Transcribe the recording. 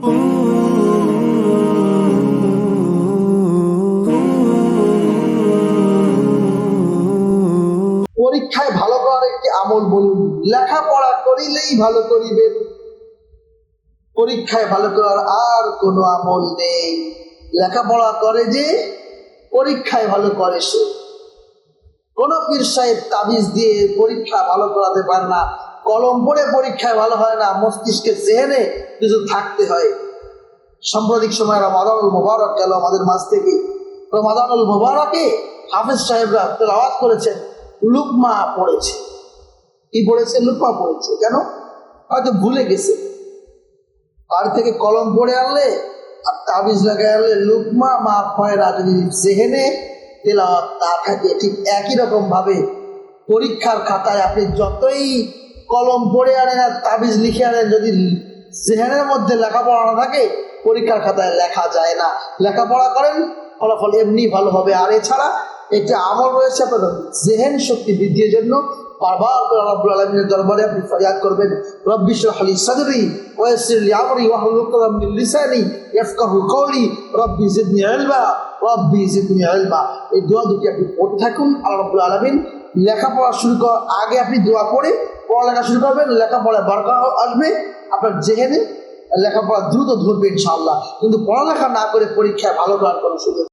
পরীক্ষায় ভালো করার একটি আমল বলুন। লেখাপড়া করিলেই ভালো করিবেন পরীক্ষায় ভালো করার আর কোনো আমল নেই। লেখাপড়া করে যে, পরীক্ষায় ভালো করে সে। কোন পীর সাহেব তাবিজ দিয়ে পরীক্ষা ভালো করাতে পারে না। কলম পড়ে পরীক্ষায় ভালো হয় না মস্তিষ্কে জেহেনে কিছু থাকতে হয়। সাম্প্রতিক সময় রমাদানুল মোবারক গেল আমাদের মাঝ থেকে। রমাদানুল মোবারকে হাফিজ সাহেবরা তেলাওয়াত করেছেন, লুকমা পড়েছে। কি পড়েছে? লুকমা পড়েছে। কেন? হয়তো ভুলে গেছে। বাড়ি থেকে কলম পড়ে আনলে আর তাবিজ লাগাই আনলে লুকমা মা ফয়রা যদি জেহেনে তেলাওয়াত না থাকে। ঠিক একই রকম ভাবে পরীক্ষার খাতায় আপনি যতই কলম পড়ে আনেন আর তাবিজ লিখে আনেন যদি জেহেনের মধ্যে লেখাপড়া না থাকে, পরীক্ষার খাতায় লেখা যায় না। লেখাপড়া করেন, ফলাফল এমনি ভালো হবে। আর এছাড়া একটি আমল রয়েছে আপনার জেহেন শক্তি বৃদ্ধির জন্য করে এই দোয়া আপনি থাকুন আলামিন লেখাপড়া শুরু করার আগে আপনি দোয়া পড়ে পড়ালেখা শুরু করবেন, লেখাপড়ায় বারকা আসবে, আপনার জেহেনে লেখাপড়া দ্রুত ধরবে ইনশাআল্লাহ। কিন্তু পড়ালেখা না করে পরীক্ষায় ভালো করার কোনো সুযোগ